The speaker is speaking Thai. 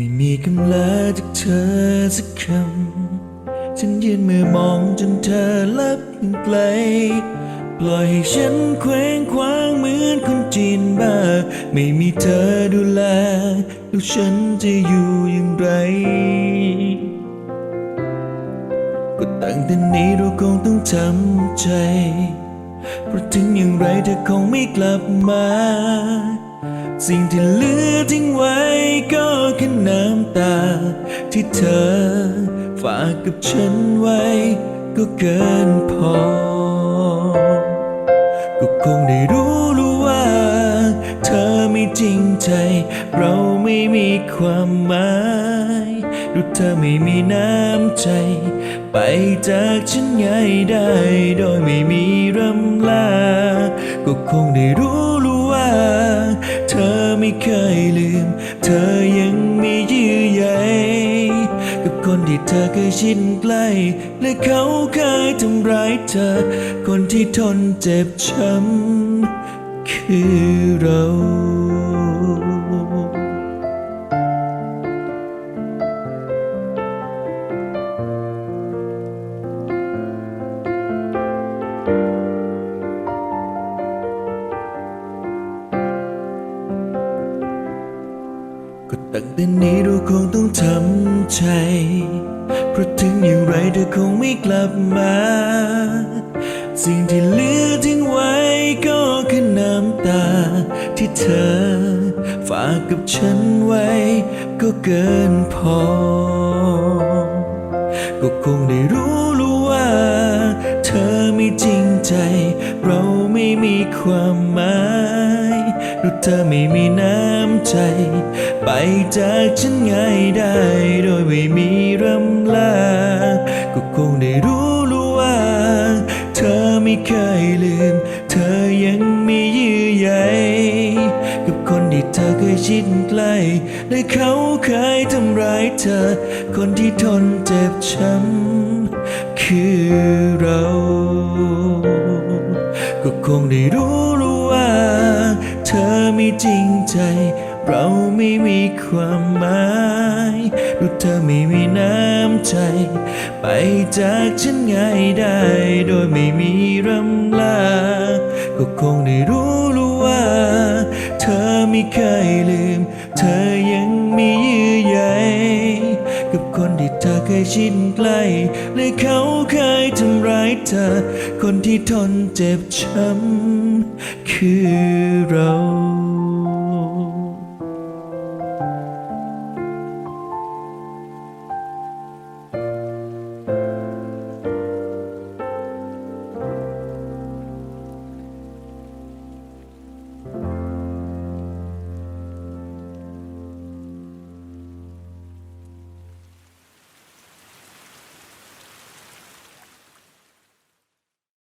ไม่มีคำลาจากเธอสักคำ ฉันยืนมือมองจนเธอลับไกล ปล่อยให้ฉันเคว้งคว้างเหมือนคนจีนบ้า ไม่มีเธอดูแล แล้วฉันจะอยู่อย่างไร ก็ตั้งแต่นี้เราคงต้องทำใจ เพราะถึงอย่างไรเธอคงไม่กลับมา สิ่งที่เหลือทิ้งไว้ก็ ที่เธอ ฝากกับฉันไว้ ก็เกินพอ ก็คงได้รู้รู้ว่า เธอไม่จริงใจ เราไม่มีความหมายดูเธอไม่มีน้ำใจ ไปจากฉันง่ายได้ โดยไม่มีรำลา ก็คงได้รู้รู้ว่า เธอไม่เคยลืม เธอยังมียื คนที่เธอเคยชินใกล้ และเขาเคยทำร้ายเธอ คนที่ทนเจ็บช้ำคือเรา ก็ตั้งแต่นี้เราคงต้องทำใจ เพราะถึงอย่างไรเธอคงไม่กลับมา สิ่งที่เหลือทิ้งไว้ก็แค่น้ำตา ที่เธอ ฝากกับฉันไว้ ก็เกินพอ ก็คงได้รู้รู้ว่า เธอไม่จริงใจ เราไม่มีความหมายดูเธอไม่มีน้ำ ใจ ไปจากฉันง่ายได้ โดยไม่มีรำลา ก็คงได้รู้รู้ว่า เธอไม่เคยลืม เธอยังมีเยื่อใยกับคนที่เธอเคยชิดใกล้ และเขาเคยทำร้ายเธอ คนที่ทนเจ็บช้ำคือเรา ก็คงได้รู้ ไม่จริงใจ เราไม่มีความหมายดูเธอไม่มีน้ำใจ ไปจากฉันง่ายได้ โดยไม่มีรำลา ก็คงได้รู้รู้ว่า เธอไม่เคยลืม เธอยังมีเยื่อใยกับคนที่เธอเคยชิดใกล้และเขาเคยทำร้ายเธอ คนที่ทนเจ็บช้ำคือเรา